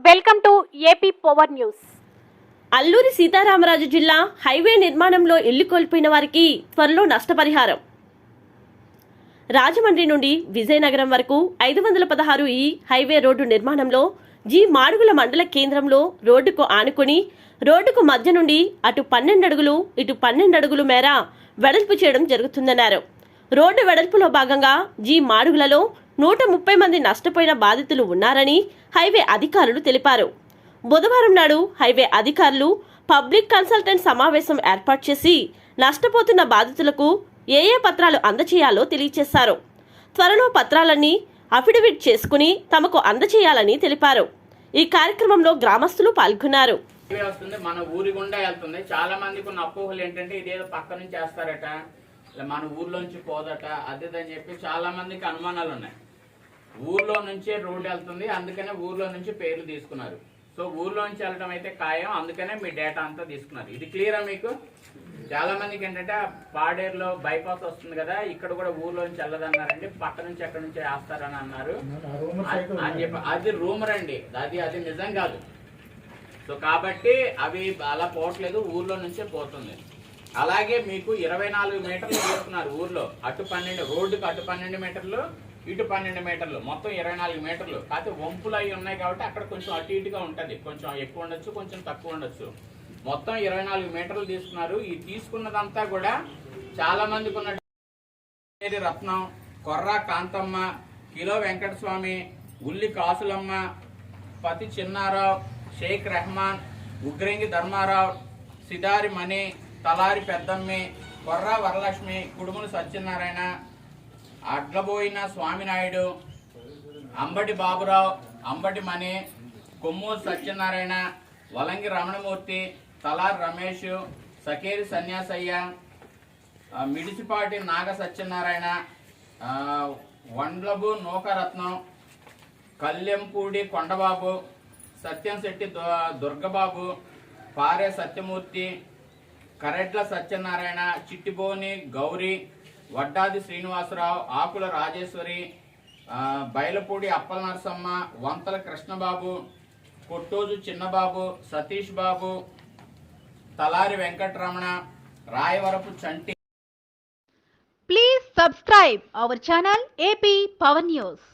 Welcome to AP power news. Alluri Sitaramaraju జిల్లా highway నిర్మాణంలో ఇల్లు కోల్పోయిన వారికి త్వరలో నష్టపరిహారం. రాజమండ్రి నుండి విజయనగరం వరకు ఐదు వందల పదహారు ఈ హైవే రోడ్డు నిర్మాణంలో జి మాడుగుల మండల కేంద్రంలో రోడ్డుకు ఆనుకుని రోడ్డుకు మధ్య నుండి అటు పన్నెండు అడుగులు ఇటు పన్నెండు అడుగులు మేర వెడల్పు చేయడం జరుగుతుందన్నారు. రోడ్డు వెడల్పులో భాగంగా జి మాడుగులలో నూట ముప్పై మంది నష్టపోయిన బాధితులు ఉన్నారని హైవే అధికారులు తెలిపారు. బుధవారం నాడు హైవే అధికారులు పబ్లిక్ కన్సల్టెంట్ సమావేశం ఏర్పాటు చేసి నష్టపోతున్న బాధితులకు ఏ ఏ పత్రాలు అందచేయాలో తెలియచేశారు. త్వరలో పత్రాలన్నీ అఫిడవిట్ చేసుకుని తమకు అందచేయాలని తెలిపారు. ఈ కార్యక్రమంలో గ్రామస్తులు పాల్గొన్నారు. వస్తుంది మన ఊరి గుండా వెళ్తుంది. చాలా మందికి ఉన్న అపోహలు ఏంటంటే ఇదేదో పక్క నుంచి వేస్తారట మన ఊర్లోంచి పోదట అదేదని చెప్పి చాలా మందికి అనుమానాలు ఉన్నాయి ఊర్లో నుంచే రోడ్డు వెళ్తుంది అందుకనే ఊర్లో నుంచి పేర్లు తీసుకున్నారు. సో ఊర్లో నుంచి వెళ్ళడం అయితే ఖాయం అందుకనే మీ డేటా అంతా తీసుకున్నారు. ఇది క్లియరా మీకు? చాలా మందికి ఏంటంటే పాడేరులో బైపాస్ వస్తుంది కదా ఇక్కడ కూడా ఊర్లో నుంచి వెళ్ళదన్నారండి పక్క నుంచి ఎక్కడి నుంచి వేస్తారని అన్నారు. అని- అని చెప్పి అది రూమర్ అండి. అది అది నిజం కాదు. సో కాబట్టి అవి అలా పోవట్లేదు ఊర్లో నుంచే పోతుంది. అలాగే మీకు ఇరవై నాలుగు మీటర్లు వేస్తున్నారు ఊర్లో. అటు పన్నెండు రోడ్డుకు అటు పన్నెండు మీటర్లు. ఇటు పన్నెండు మీటర్లు మొత్తం ఇరవై నాలుగు మీటర్లు. కాకపోతే వంపులు అవి ఉన్నాయి కాబట్టి అక్కడ కొంచెం అటు ఇటుగా ఉంటుంది. కొంచెం ఎక్కువ ఉండొచ్చు కొంచెం తక్కువ ఉండొచ్చు. మొత్తం ఇరవై నాలుగు మీటర్లు తీసుకున్నారు. ఈ తీసుకున్నదంతా కూడా చాలా మందికి ఉన్న రత్నం కొర్ర కాంతమ్మ కిలో వెంకటస్వామి ఉల్లి కాసులమ్మ పతి చిన్నారావు షేక్ రెహమాన్ ఉగ్రంగి ధర్మారావు సిదారి మణి తలారి పెద్దమ్మి కొర్ర వరలక్ష్మి కుడుములు సత్యనారాయణ అడ్లబోయిన స్వామినాయుడు అంబటి బాబురావు అంబటి మణి కొమ్మూరు సత్యనారాయణ వలంగి రమణమూర్తి తలార్ రమేష్ సకేరి సన్యాసయ్య మిడిసిపాటి నాగ సత్యనారాయణ వండ్లబు నూకరత్నం కల్లెంపూడి కొండబాబు సత్యంశెట్టి దు- Durgababu Pare Satyamurthy Karedla Satyanarayana Chittiboni Gowri Vaddadi Srinivasarao Akula Rajeshwari Bayalapudi Appala Narasamma Vantala Krishnababu Kottoju Chinnababu Satish Babu Talari Venkataramana Rayavarapu Chanti. Please subscribe our channel AP power news